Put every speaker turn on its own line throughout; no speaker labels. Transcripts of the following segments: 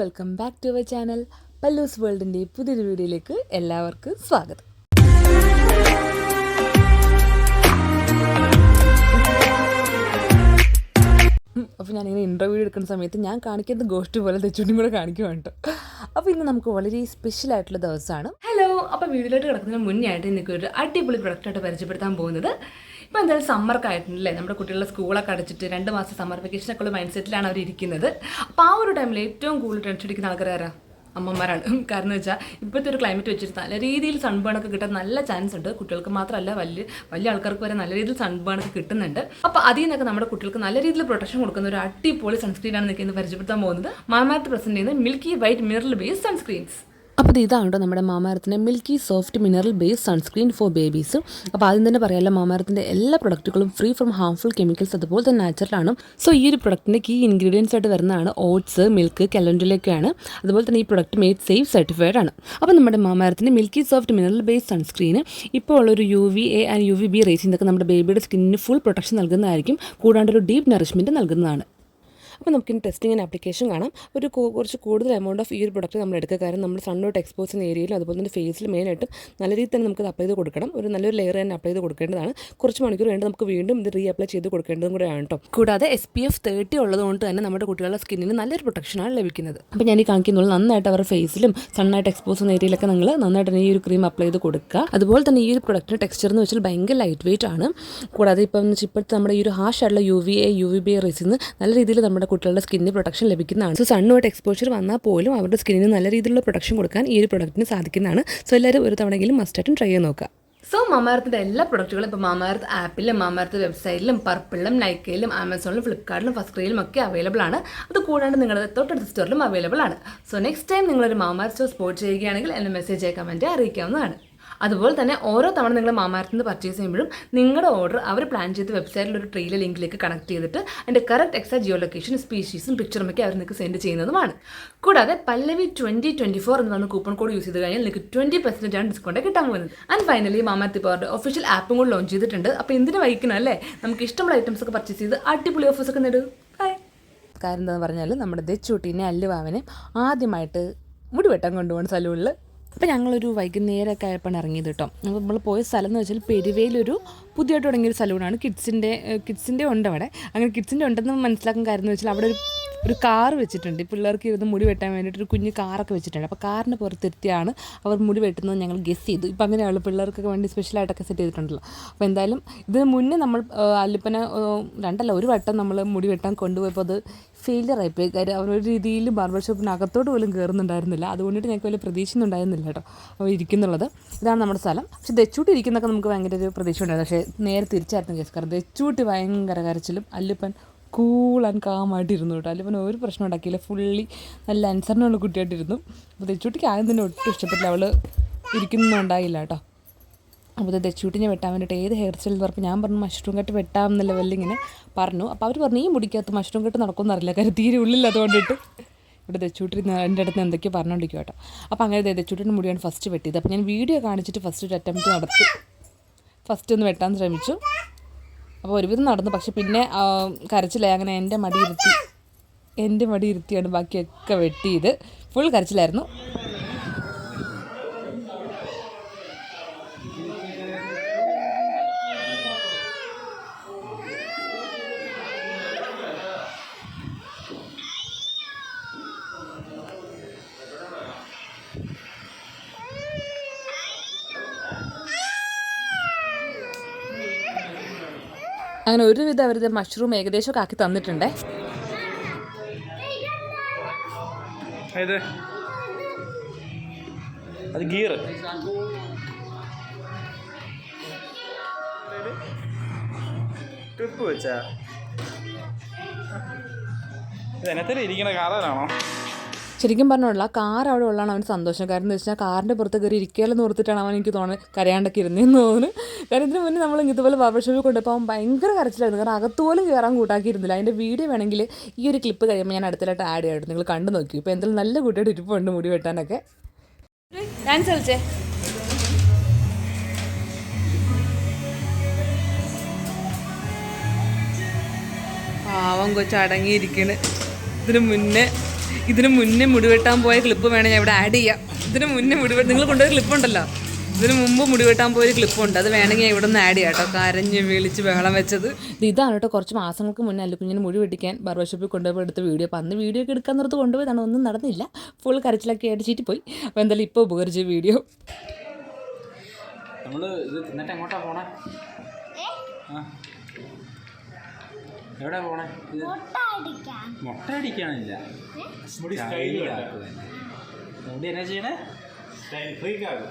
Welcome back to our channel Pallu's വേൾഡിന്റെ പുതിയൊരു വീഡിയോയിലേക്ക് എല്ലാവർക്കും സ്വാഗതം. അപ്പോൾ ഞാനിങ്ങനെ ഇന്റർവ്യൂ എടുക്കുന്ന സമയത്ത് ഞാൻ കാണിക്കുന്നത് ഗോഷ്ടി പോലെ തെച്ചുണ്ടും കൂടെ കാണിക്കുവാണ് കേട്ടോ. അപ്പോൾ ഇന്ന് നമുക്ക് വളരെ സ്പെഷ്യൽ ആയിട്ടുള്ള ദിവസമാണ്. ഹലോ അപ്പോൾ വീഡിയോയിലോട്ട് കിടക്കുന്നതിന് മുന്നേ ആയിട്ട് എനിക്ക് ഒരു അടിപൊളി പ്രൊഡക്റ്റായിട്ട് പരിചയപ്പെടുത്താൻ പോകുന്നത്. ഇപ്പോൾ എന്തായാലും സമ്മർക്ക് ആയിട്ടുണ്ടല്ലേ നമ്മുടെ കുട്ടികളുടെ സ്കൂളൊക്കെ അടച്ചിട്ട് രണ്ട് മാസം സമ്മർ വെക്കേഷനൊക്കെ ഉള്ള മൈൻഡ് സെറ്റിലാണ് അവർ ഇരിക്കുന്നത് അപ്പോൾ ആ ഒരു ടൈമിൽ ഏറ്റവും കൂടുതൽ ടെൻഷൻ അടിക്കുന്ന ആൾക്കാരാരാ അമ്മമാരാണ്. കാരണം വെച്ചാൽ ഇപ്പോഴത്തെ ഒരു ക്ലൈമറ്റ് വെച്ചിട്ട് നല്ല രീതിയിൽ സൺബേണൊക്കെ കിട്ടാൻ നല്ല ചാൻസ് ഉണ്ട്. കുട്ടികൾക്ക് മാത്രമല്ല വലിയ വലിയ ആൾക്കാർക്ക് വരെ നല്ല രീതിയിൽ സൺബേണൊക്കെ കിട്ടുന്നുണ്ട്. അപ്പോൾ അതിൽ നിന്നൊക്കെ നമ്മുടെ കുട്ടികൾക്ക് നല്ല രീതിയിൽ പ്രൊട്ടക്ഷൻ കൊടുക്കുന്ന ഒരു അടിപൊളി സൺസ്ക്രീനാണ് നിങ്ങൾക്ക് ഇന്ന് പരിചയപ്പെടുത്താൻ പോകുന്നത്. മാമാർത്ത് പ്രസന്റ് ചെയ്യുന്ന milky white mineral base sunscreens അപ്പോൾ ഇതാണ് കേട്ടോ നമ്മുടെ മാമാരത്തിന്റെ milky soft mineral base sunscreen for babies അപ്പോൾ ആദ്യം തന്നെ പറയാമല്ലോ മാമാരത്തിന്റെ എല്ലാ പ്രൊഡക്റ്റുകളും ഫ്രീ ഫ്രം ഹാംഫുൾ കെമിക്കൽസ് അതുപോലെ തന്നെ നാച്ചുറലാണ് സോ ഈ ഒരു പ്രൊഡക്റ്റിന്റെ കീ ഇൻഗ്രീഡിയൻസ് ആയിട്ട് വരുന്നതാണ് ഓട്സ് മിൽക്ക് കലണ്ടിലൊക്കെയാണ്. അതുപോലെ തന്നെ ഈ പ്രൊഡക്റ്റ് മെയ്ഡ് സേഫ് സർട്ടിഫൈഡ് ആണ്. അപ്പോൾ നമ്മുടെ മാമാരത്തിന്റെ മിൽക്കി സോഫ്റ്റ് മിനറൽ ബേസ് സൺസ്ക്രീന് ഇപ്പോൾ ഉള്ളൊരു U V A and U V B റേസിന്റെ നമ്മുടെ ബേബിയുടെ സ്കിന്നിന് ഫുൾ പ്രൊട്ടക്ഷൻ നൽകുന്നതായിരിക്കും. കൂടാണ്ട് ഒരു ഡീപ്പ് നറിഷ്മെന്റ് നൽകുന്നതാണ്. അപ്പോൾ നമുക്കിനി ടെസ്റ്റിംഗ് ആൻഡ് ആപ്ലിക്കേഷൻ കാണാം. ഒരു കുറച്ച് കൂടുതൽ എമൗണ്ട് ഓഫ് ഈ ഒരു പ്രൊഡക്റ്റ് നമ്മൾ എടുക്കുക. കാരണം നമ്മൾ സണ്ണോട്ട് എക്സ്പോസ് ചെയ്യുന്ന ഏരിയയിലും അതുപോലെ തന്നെ ഫേസിൽ മെയിനായിട്ടും നല്ല രീതിയിൽ തന്നെ നമുക്ക് അപ്ലൈ ചെയ്ത് കൊടുക്കണം. ഒരു നല്ലൊരു ലെയർ തന്നെ അപ്ലൈ ചെയ്ത് കൊടുക്കേണ്ടതാണ്. കുറച്ച് മണിക്കൂർ വേണ്ടി നമുക്ക് വീണ്ടും ഇത് റീ അപ്ലൈ ചെയ്ത് കൊടുക്കേണ്ടതും കൂടെയാണ് കേട്ടോ കൂടാതെ എസ് പി എഫ് തേർട്ടി ഉള്ളതുകൊണ്ട് തന്നെ നമ്മുടെ കുട്ടികളുടെ സ്കിന്നിന് നല്ലൊരു പ്രൊട്ടക്ഷനാണ് ലഭിക്കുന്നത്. അപ്പോൾ ഞാൻ ഈ കാണിക്കുന്നുള്ളൂ നന്നായിട്ട് അവരുടെ ഫേസിലും സണ്ണായിട്ട് എക്സ്പോസ് ചെയ്യുന്ന ഏരിയയിലൊക്കെ നിങ്ങൾ നന്നായിട്ട് ഈ ഒരു ക്രീം അപ്ലൈ ചെയ്ത് കൊടുക്കുക. അതുപോലെ തന്നെ ഈ ഒരു പ്രൊഡക്റ്റിന്റെ ടെക്സ്ചർ എന്ന് വെച്ചാൽ ഭയങ്കര ലൈറ്റ് വെയിറ്റ് ആണ്. കൂടാതെ ഇപ്പം ഇപ്പോഴത്തെ നമ്മുടെ ഈ ഒരു ഹാഷ് ആയിട്ടുള്ള U V A U V B റേസിന്ന് നല്ല രീതിയിൽ നമ്മുടെ കുട്ടികളുടെ സ്കിന്നിന് പ്രൊട്ടക്ഷൻ ലഭിക്കുന്നതാണ്. സോ സണ്ണുമായിട്ട് എക്സ്പോഷർ വന്നാൽ പോലും അവരുടെ സ്കിന്നിന് നല്ല രീതിയിലുള്ള പ്രൊട്ടക്ഷൻ കൊടുക്കാൻ ഈ ഒരു പ്രൊഡക്റ്റിന് സാധിക്കുന്നതാണ്. സോ എല്ലാവരും ഒരു തവണയെങ്കിലും മസ്റ്റായിട്ടും ട്രൈ ചെയ്ത് നോക്കുക. സോ മാമാർത്തിന്റെ എല്ലാ പ്രൊഡക്റ്റുകളും ഇപ്പോൾ മാമാർത്ത് ആപ്പിലും മാമാർത്ത് വെബ്സൈറ്റിലും പർപ്പിളിലും നൈക്കയിലും ആമസോണിലും ഫ്ലിപ്കാർട്ടിലും ഫസ്റ്റ് ക്രീയിലും ഒക്കെ അവൈലബിൾ ആണ്. അത് കൂടാണ്ട് നിങ്ങളുടെ തൊട്ടടുത്ത സ്റ്റോറിലും അവൈലബിൾ ആണ്. സോ നെക്സ്റ്റ് ടൈം നിങ്ങളൊരു മാമാർത്ത് സ്റ്റോർ സ്പോർട്ട് ചെയ്യുകയാണെങ്കിൽ എന്നെ മെസ്സേജ് ആയി കമന്റ് അറിയിക്കാവുന്നതാണ്. അതുപോലെ തന്നെ ഓരോ തവണ നിങ്ങൾ മാമാർത്തിൽ നിന്ന് പർച്ചേസ് ചെയ്യുമ്പോഴും നിങ്ങളുടെ ഓർഡർ അവർ പ്ലാൻ ചെയ്ത് വെബ്സൈറ്റിൽ ഒരു ട്രെയിലെ ലിങ്കിലേക്ക് കണക്ട് ചെയ്തിട്ട് അതിന്റെ കറക്റ്റ് എക്സാ ജിയോ ലൊക്കേഷൻ സ്പീഷീസും പിക്ചറും ഒക്കെ അവർ നിങ്ങൾക്ക് സെൻഡ് ചെയ്യുന്നതുമാണ്. കൂടാതെ പല്ലവി ട്വന്റി ട്വന്റി ഫോർ എന്ന് കൂപ്പൺ കോഡ് യൂസ് ചെയ്ത് കഴിഞ്ഞാൽ നിങ്ങൾക്ക് ട്വന്റി പെർസെന്റേജ് ആണ് ഡിസ്കൗണ്ട് കിട്ടാൻ പോകുന്നത്. ആൻഡ് ഫൈനലി മാമാർത്തി പവറിന്റെ ഒഫീഷ്യൽ ആപ്പും കൂടി ലോഞ്ച് ചെയ്തിട്ടുണ്ട്. അപ്പോൾ എന്തിനു വഹിക്കണം അല്ലേ? നമുക്ക് ഇഷ്ടമുള്ള ഐറ്റംസ് ഒക്കെ പർച്ചേസ് ചെയ്ത് അടിപൊളി ഓഫേഴ്സ് ഒക്കെ നേടും. കാരണം എന്താണെന്ന് പറഞ്ഞാൽ നമ്മുടെ ദച്ചൂട്ടീനെ അല്ലുവാവനെ ആദ്യമായിട്ട് മുടിവെട്ടം കൊണ്ടുപോകുന്ന സലൂണിൽ അപ്പോൾ ഞങ്ങളൊരു വൈകുന്നേരമൊക്കെ ആയപ്പോൾ ഇറങ്ങിയത് കേട്ടോ. നമ്മൾ പോയ സ്ഥലം എന്ന് വെച്ചാൽ പെരുവയിലൊരു പുതിയതായിട്ട് തുടങ്ങിയൊരു സലൂണാണ് കിഡ്സിന്റെ കിഡ്സിന്റെ ഉണ്ട് അവിടെ. അങ്ങനെ കിഡ്സിന്റെ ഉണ്ടെന്ന് മനസ്സിലാക്കാൻ കാര്യം എന്ന് വെച്ചാൽ അവിടെ ഒരു ഒരു കാർ വെച്ചിട്ടുണ്ട്. പിള്ളേർക്ക് ഇരുന്ന് മുടി വെട്ടാൻ വേണ്ടിയിട്ട് ഒരു കുഞ്ഞ് കാറൊക്കെ വെച്ചിട്ടുണ്ട്. അപ്പോൾ കാറിന് പുറത്തെത്തിയാണ് അവർ മുടി വെട്ടുന്നത് ഞങ്ങൾ ഗസ് ചെയ്തു. ഇപ്പം അങ്ങനെയാണ് പിള്ളേർക്കൊക്കെ വേണ്ടി സ്പെഷ്യലായിട്ടൊക്കെ സെറ്റ് ചെയ്തിട്ടുണ്ടല്ലോ. അപ്പോൾ എന്തായാലും ഇതിന് മുന്നേ നമ്മൾ അല്ലിപ്പനെ രണ്ടല്ല ഒരു വട്ടം നമ്മൾ മുടി വെട്ടാൻ കൊണ്ടുപോയപ്പോൾ അത് ഫെയിലിയർ കാര്യം അവർ ഒരു രീതിയിൽ ബാർബർ ഷോപ്പിനകത്തോട്ട് പോലും കയറുന്നുണ്ടായിരുന്നില്ല അതുകൊണ്ടിട്ട് ഞങ്ങൾക്ക് വലിയ പ്രതീക്ഷയൊന്നും ഉണ്ടായിരുന്നില്ല കേട്ടോ. അപ്പോൾ ഇരിക്കുന്നുള്ളത്. ഇതാണ് നമ്മുടെ സ്ഥലം. പക്ഷേ ദച്ചൂട്ടി ഇരിക്കുന്നൊക്കെ നമുക്ക് ഭയങ്കര ഒരു പ്രതീക്ഷ ഉണ്ടായിരുന്നു പക്ഷേ നേരെ തിരിച്ചായിരുന്നു കേസ് കാരണം ദച്ചൂട്ടി ഭയങ്കര കരച്ചിലും അല്ലിപ്പൻ കൂൾ ആൻഡ് കാമായിട്ടിരുന്നു കേട്ടോ. അല്ലിപ്പൻ ഒരു പ്രശ്നം ഉണ്ടാക്കിയില്ല. ഫുള്ളി നല്ല അനുസരണമുള്ള കുട്ടിയായിട്ടിരുന്നു അപ്പോൾ ദച്ചൂട്ടിക്ക് ആദ്യം തന്നെ ഒട്ടും ഇഷ്ടപ്പെട്ടില്ല. അവൾ ഇരിക്കുന്നുണ്ടായില്ല കേട്ടോ. അപ്പോൾ ദച്ചൂട്ടിനെ വെട്ടാൻ വേണ്ടിയിട്ട് ഏത് ഹെയർ സ്റ്റൈൽ എന്ന് പറഞ്ഞപ്പോൾ ഞാൻ പറഞ്ഞു മഷ്റൂം കട്ട് വെട്ടാം എന്നുള്ള ലെവലിൽ ഇങ്ങനെ പറഞ്ഞു. അപ്പോൾ അവർ പറഞ്ഞു ഈ മുടിക്കകത്ത് മഷ്റൂം കട്ട് നടക്കുമെന്ന് അറിയില്ല. കാര്യം തീരെ ഉള്ളിൽ അതുകൊണ്ടിട്ട് ഇവിടെ ദച്ചൂട്ടി എന്റെ അടുത്ത് എന്തൊക്കെയോ പറഞ്ഞുകൊണ്ടിരിക്കും കേട്ടോ. അപ്പോൾ അങ്ങനെ ദച്ചൂട്ടിന്റെ മുടിയാണ് ഫസ്റ്റ് വെട്ടിയത്. അപ്പോൾ ഞാൻ വീഡിയോ കാണിച്ചിട്ട് ഫസ്റ്റ് ഒരു അറ്റംപ്റ്റ് നടത്തി. ഫസ്റ്റ് ഒന്ന് വെട്ടാൻ ശ്രമിച്ചു. അപ്പോൾ ഒരുവിധം നടന്നു. പക്ഷെ പിന്നെ കരച്ചിലായി. അങ്ങനെ എന്റെ മടി ഇരുത്തി. എന്റെ മടി ഇരുത്തിയാണ് ബാക്കിയൊക്കെ വെട്ടിയത്. ഫുൾ കരച്ചിലായിരുന്നു. അങ്ങനെ ഒരുവിധം അവരുടെ മഷ്റൂം ഏകദേശമൊക്കെ ആക്കി തന്നിട്ടുണ്ടേ.
അത് ട്രിപ്പ് വെച്ചാ? എന്നത്തിലും ഇരിക്കണ കാറാണോ
ശരിക്കും പറഞ്ഞോളാം കാർ അവിടെ ഉള്ളതാണ് അവന് സന്തോഷം. കാരണം എന്ന് വെച്ചാൽ കാറിന്റെ പുറത്ത് കയറി ഇരിക്കലെന്ന് ഓർത്തിട്ടാണ് അവൻ എനിക്ക് തോന്നുന്നത് കരയാണ്ടൊക്കെ ഇരുന്നതെന്ന് തോന്നുന്നു. കാരണം ഇതിന് മുന്നേ നമ്മൾ ഇതുപോലെ ബാർബർ ഷോപ്പിൽ കൊണ്ടുപോകാൻ ഭയങ്കര കരച്ചിലായിരുന്നു. കാരണം അകത്തുപോലും കയറാൻ കൂട്ടാക്കിയിരുന്നില്ല. അതിന്റെ വീഡിയോ വേണമെങ്കിൽ ഈ ഒരു ക്ലിപ്പ് കഴിയുമ്പോൾ ഞാൻ അടുത്തായിട്ട് ആഡ് ചെയ്യായിരുന്നു നിങ്ങൾ കണ്ടു നോക്കി. ഇപ്പോൾ എന്തായാലും നല്ല കുട്ടിയുടെ ഇരിപ്പുണ്ട് മുടി വെട്ടാനൊക്കെ. ഡാൻസ് കളിച്ചേ. പാവം കൊച്ചു ഇതിനു ഇതിന് മുന്നേ ഇതിനു മുന്നേ മുടിവെട്ടാൻ പോയ ക്ലിപ്പ് വേണേൽ ഞാൻ ഇവിടെ ആഡ് ചെയ്യാം. ഇതിനു മുന്നേ മുടിവെട്ട് നിങ്ങൾ കൊണ്ടുപോയ ക്ലിപ്പ് ഉണ്ടല്ലോ. ഇതിന് മുമ്പ് മുടിവെട്ടാൻ പോയ ക്ലിപ്പുണ്ട് അത് വേണമെങ്കിൽ ഇവിടെ നിന്ന് ആഡ് ചെയ്യാം കേട്ടോ കരഞ്ഞ് വിളിച്ച് ബഹളം വെച്ചത്. ഇത് ഇതാണ് കേട്ടോ. കുറച്ച് മാസങ്ങൾക്ക് മുന്നേ അല്ല കുഞ്ഞിന് മുടി വെട്ടിക്കാൻ ബാർബർ ഷോപ്പിൽ കൊണ്ടുപോയി എടുത്ത വീഡിയോ അപ്പോൾ അന്ന് വീഡിയോ ഒക്കെ എടുക്കാൻ നിർത്ത് കൊണ്ടുപോയതാണ് ഒന്നും നടന്നില്ല. ഫുൾ കരച്ചിലൊക്കെ ആയിട്ട് ചീറ്റി പോയി. അപ്പോൾ എന്തായാലും ഇപ്പോൾ ഉപകരിച്ച വീഡിയോ
നമ്മൾ ഇത് എന്നിട്ട് എങ്ങോട്ടാ പോണേ? ആ. എവിടെ പോണേ? മുട്ട അടിക്കാനില്ല. മുടി മുടി എന്നാ ചെയ്യണേ? വെറുതെ സ്റ്റൈലാക്കും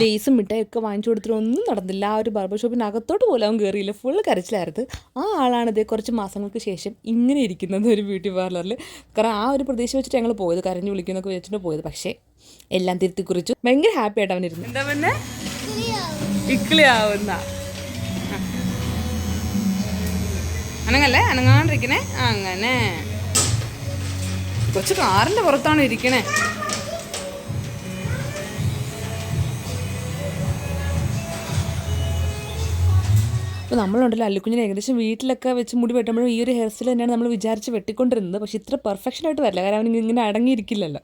ലേസും മിഠായൊക്കെ വാങ്ങിച്ചു കൊടുത്തിട്ട് ഒന്നും നടന്നില്ല. ആ ഒരു ബാർബർ ഷോപ്പിനകത്തോട്ട് പോലും അവൻ കയറിയില്ല ഫുൾ കരച്ചിലായിരുന്നു. ആ ആളാണിത് കുറച്ച് മാസങ്ങൾക്ക് ശേഷം ഇങ്ങനെ ഇരിക്കുന്നത് ഒരു ബ്യൂട്ടി പാർലറിൽ കാരണം ആ ഒരു പ്രദേശം വെച്ചിട്ട് ഞങ്ങൾ പോയത്. കരഞ്ഞു വിളിക്കുന്നൊക്കെ വെച്ചിട്ട് പോയത്. പക്ഷേ എല്ലാം തിരുത്തി കുറിച്ചു ഭയങ്കര ഹാപ്പി ആയിട്ട് അവനിരുന്നു എന്താ പിന്നെ ഇക്കിളി ആവുന്ന അനങ്ങല്ലേ? അനങ്ങാണ്ടിരിക്കണേ? അങ്ങനെ. കൊച്ചു കാറിന്റെ പുറത്താണ് ഇരിക്കണേ. അപ്പോൾ നമ്മളുണ്ടല്ലോ. അല്ലുക്കുഞ്ഞിനെ ഏകദേശം വീട്ടിലൊക്കെ വെച്ച് മുടി വെട്ടുമ്പോഴും ഈ ഒരു ഹെയർ സ്റ്റൈൽ തന്നെയാണ് നമ്മൾ വിചാരിച്ച് വെട്ടിക്കൊണ്ടിരുന്നത്. പക്ഷേ ഇത്ര പെർഫെക്ഷൻ ആയിട്ട് വരില്ല. കാരണം അവൻ ഇങ്ങനെ അടങ്ങിയിരിക്കില്ലല്ലോ.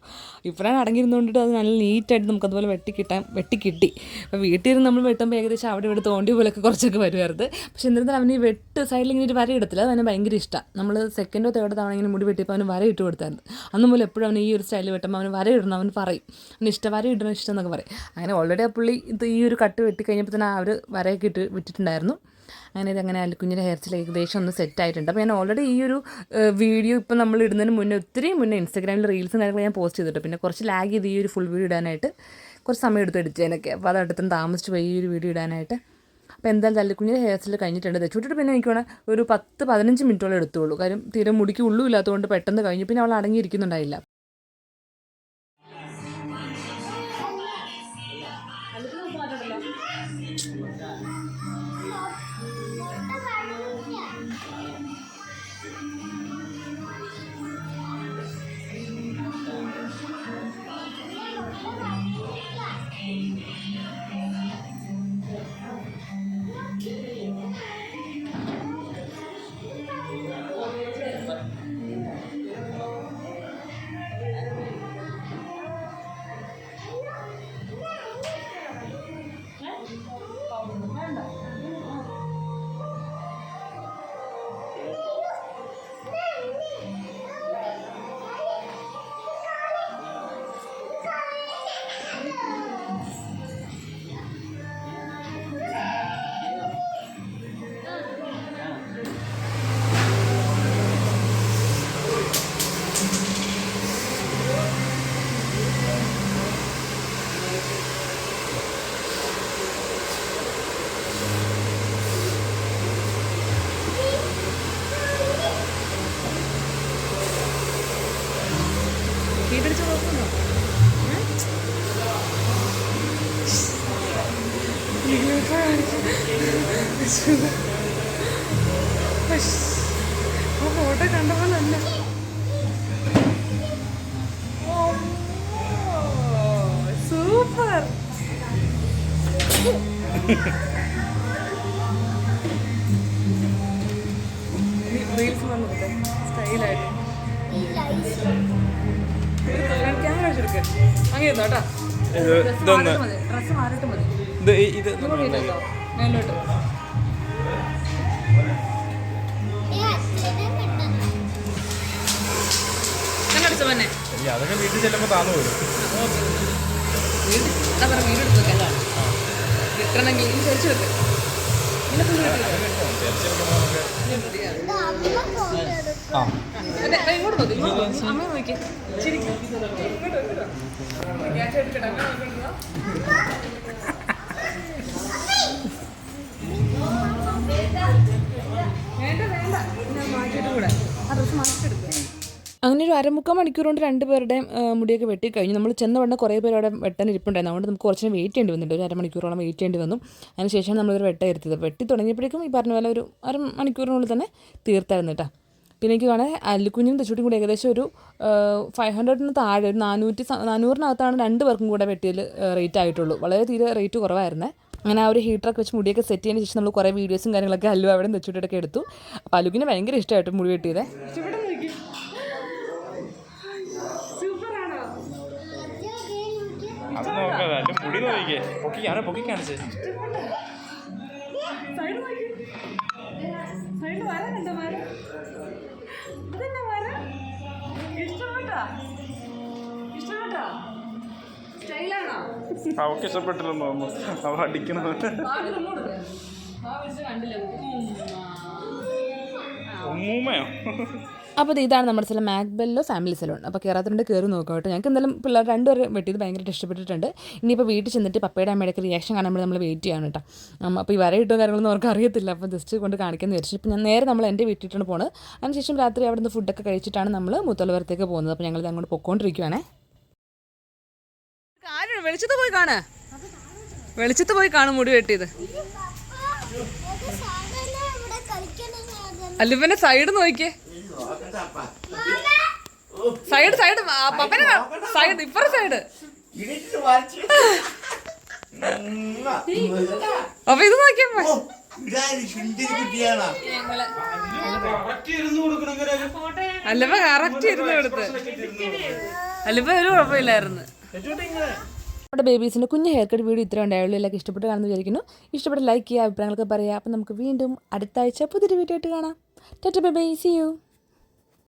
ഇപ്പോഴാണ് അടങ്ങിയിരുന്നുകൊണ്ടിട്ട് അത് നല്ല നീറ്റായിട്ട് നമുക്ക് അതുപോലെ വെട്ടിക്കിട്ടാൻ വെട്ടിക്കിട്ടി അപ്പോൾ വീട്ടിൽ നമ്മൾ വെട്ടുമ്പോൾ ഏകദേശം അവിടെ ഇവിടെ തോണ്ടി പോലൊക്കെ കുറച്ചൊക്കെ വരുമായിരുന്നു പക്ഷേ എന്നിരുന്നാലും അവന് ഈ വെട്ട് സൈഡിൽ ഇങ്ങനെ ഒരു വര ഇടത്തില്ല അത് അവന് ഭയങ്കര ഇഷ്ടമാണ് നമ്മൾ സെക്കൻഡോ തേർഡോ തവണ ഇങ്ങനെ മുടി വെട്ടിയപ്പോൾ അവന് വര ഇട്ട് കൊടുത്തായിരുന്നു. അന്ന് മുതൽ എപ്പോഴും അവന് ഈ ഒരു സ്റ്റൈൽ വെട്ടുമ്പോൾ അവന് വര ഇടണം അവൻ പറയും. അവന് ഇഷ്ടം വര ഇടണം ഇഷ്ടം എന്നൊക്കെ പറയും. അങ്ങനെ ഓൾറെഡി ആ പുള്ളി ഇത് ഈ ഒരു കട്ട് വെട്ടി കഴിഞ്ഞപ്പോൾ തന്നെ ആ ഒരു വരയൊക്കെ ഇട്ട് വിട്ടിട്ടുണ്ടായിരുന്നു. അങ്ങനെ ഇതങ്ങനെ അലിക്കുഞ്ഞിന്റെ ഹെയർ സ്റ്റൈൽ ഏകദേശം ഒന്ന് സെറ്റ് ആയിട്ടുണ്ട്. അപ്പോൾ ഞാൻ ഓൾറെഡി ഈ ഒരു വീഡിയോ ഇപ്പോൾ നമ്മൾ ഇടുന്നതിന് മുന്നേ ഒത്തിരി മുന്നേ ഇൻസ്റ്റാഗ്രാമിൽ റീൽസും കാര്യങ്ങളും ഞാൻ പോസ്റ്റ് ചെയ്തിട്ട് പിന്നെ കുറച്ച് ലാഗ് ചെയ്ത് ഈ ഒരു ഫുൾ വീഡിയോ ഇടാനായിട്ട് കുറച്ച് സമയം എടുത്ത് എഡിറ്റ് അപ്പോൾ അത് അടുത്തും താമസിച്ച് പോയി ഈ ഒരു വീഡിയോ ഇടാനായിട്ട്. അപ്പോൾ എന്തായാലും തല്ലിക്കുഞ്ഞിന്റെ ഹെയർ സ്റ്റൈൽ കഴിഞ്ഞിട്ടുണ്ട്. തെച്ചുവിട്ടിട്ട് പിന്നെ എനിക്ക് ഒരു പത്ത് പതിനഞ്ച് മിനിറ്റോളം എടുത്തുള്ളൂ. കാര്യം തീരെ മുടിക്ക് ഉള്ളൂ ഇല്ലാത്തതുകൊണ്ട് പെട്ടെന്ന് കഴിഞ്ഞു. പിന്നെ അവൾ അടങ്ങിയിരിക്കുന്നുണ്ടായില്ല. ഫോട്ടോ കണ്ടപ്പോൾ തന്നെ സൂപ്പർ റീൽസ് വന്നിട്ട് സ്റ്റൈലായിട്ട് ക്യാമറ വെച്ചെടുക്കുക അങ്ങനെ കേട്ടോ ഡ്രസ്സ് മാറിയിട്ട് മതി
ഇത് ഇത്
മേലോട്ട്.
അതൊക്കെ വീട്ടിൽ ചെല്ലുമ്പോൾ താന്നു വരും
കിട്ടണമെങ്കിൽ ചേച്ചി വെക്ക്. ഇങ്ങോട്ട് നോക്ക്, വേണ്ട വേണ്ട അങ്ങനെ ഒരു അരമുക്കാൽ മണിക്കൂർ കൊണ്ട് രണ്ട് പേരുടെയും ആ, മുടിയൊക്കെ വെട്ടി കഴിഞ്ഞു നമ്മൾ ചെന്ന ഉടനെ കുറേ പേര് അവിടെ വെട്ടാൻ ഇരിപ്പുണ്ടായിരുന്നു അതുകൊണ്ട് നമുക്ക് കുറച്ച് വെയിറ്റ് ചെയ്യേണ്ടി വന്നിട്ടുണ്ട്. ഒരു അരമണിക്കൂറോളം വെയിറ്റ് ചെയ്യേണ്ടി വന്നു. അതിനുശേഷം നമ്മളൊരു വെട്ട ഇരുത്തിയത് വെട്ടി തുടങ്ങിയപ്പോഴേക്കും ഈ പറഞ്ഞ പോലെ ഒരു അര മണിക്കൂറിനുള്ളിൽ തന്നെ തീർത്തായിരുന്നു കേട്ടോ. പിന്നെ എനിക്ക് കാണാൻ അല്ലുക്കുഞ്ഞും തെച്ചുട്ടിയും കൂടി ഏകദേശം ഒരു ഫൈവ് ഹൺഡ്രഡിന് താഴെ ഒരു നാനൂറ്റി നാനൂറിനകത്താണ് രണ്ട് പേർക്കും കൂടെ വെട്ടിയിൽ റേറ്റ് ആയിട്ടുള്ളൂ. വളരെ തീരെ റേറ്റ് കുറവായിരുന്നേ. അങ്ങനെ ആ ഒരു ഹീറ്ററൊക്കെ വെച്ച് മുടിയൊക്കെ സെറ്റ് ചെയ്തതിന് ശേഷം നമ്മൾ കുറേ വീഡിയോസും കാര്യങ്ങളൊക്കെ അല്ലു അവിടെ വെച്ചിട്ടൊക്കെ എടുത്തു. അപ്പോൾ അലുവിന് ഭയങ്കര ഇഷ്ടമായിട്ട് മുടി വെട്ടിയത്.
അത് നോക്കാം മുടി നോക്കിക്കേ. പൊക്കി ആരെ പൊക്കി കാണിച്ചേ. അവൾക്ക് ഇഷ്ടപ്പെട്ടില്ലെന്ന് തോന്നുന്നു. അവ അടിക്കണത്. ഉമ്മൂമ്മയോ?
അപ്പോൾ ഇത് ഇതാണ് നമ്മുടെ സ്ഥലം. മാക്ബെല്ലോ ഫാമിലി സലോൺ അപ്പോൾ കയറാത്തതുകൊണ്ട് കയറി നോക്കാം കേട്ടോ. ഞങ്ങൾക്ക് എന്തായാലും പിള്ളേർ രണ്ടുപേരും വെട്ടിയത് ഭയങ്കരമായിട്ട് ഇഷ്ടപ്പെട്ടിട്ടുണ്ട്. ഇനിയിപ്പോൾ വീട്ടിൽ ചെന്നിട്ട് പപ്പയുടെ അമ്മയുടെ റിയാക്ഷൻ കാണുമ്പോൾ വേണ്ടി നമ്മൾ വെയിറ്റ് ചെയ്യണം കേട്ടോ. അപ്പോൾ ഈ വര കിട്ടുമോ കാര്യങ്ങളൊന്നും അവർക്ക് അറിയത്തില്ല. അപ്പോൾ ജസ്റ്റ് കൊണ്ട് കാണിക്കാൻ വിചാരിച്ചു. ഇപ്പോൾ ഞാൻ നേരെ നമ്മൾ എന്റെ വീട്ടിലാണ് പോകുന്നത് അതിനുശേഷം രാത്രി അവിടെ നിന്ന് ഫുഡൊക്കെ കഴിച്ചിട്ടാണ് നമ്മൾ മുത്തലവരത്തേക്ക് പോകുന്നത്. അപ്പോൾ ഞങ്ങൾ അങ്ങോട്ട് പൊക്കോണ്ടിരിക്കുവാണേ. വെളിച്ചത്ത് പോയി കാണാ. വെളിച്ചത്ത് പോയി കാണും മുടി വെട്ടിയത്. അല്ലുപ്പന്റെ സൈഡ് നോക്കിയേ. സൈഡ് സൈഡ് പപ്പനെ സൈഡ് ഇപ്പറ സൈഡ് അപ്പൊ ഇത് നോക്കിയപ്പോ അല്ലപ്പ കറക്റ്റ് ഇരുന്ന് കൊടുത്ത്. അല്ലപ്പ ഒരു കുഴപ്പമില്ലായിരുന്നു. നമ്മുടെ ബേബീസിന്റെ കുഞ്ഞ് ഹെയർ കട്ട് വീഡിയോ ഇത്ര ഉണ്ടായുള്ളൂ. എല്ലാവർക്കും ഇഷ്ടപ്പെട്ട് കാണുമെന്ന് വിചാരിക്കുന്നു. ഇഷ്ടപ്പെട്ട് ലൈക്ക് ചെയ്യുക അഭിപ്രായങ്ങളൊക്കെ പറയുക. അപ്പം നമുക്ക് വീണ്ടും അടുത്ത ആഴ്ച പുതിയൊരു വീഡിയോ ആയിട്ട് കാണാം. TET by C U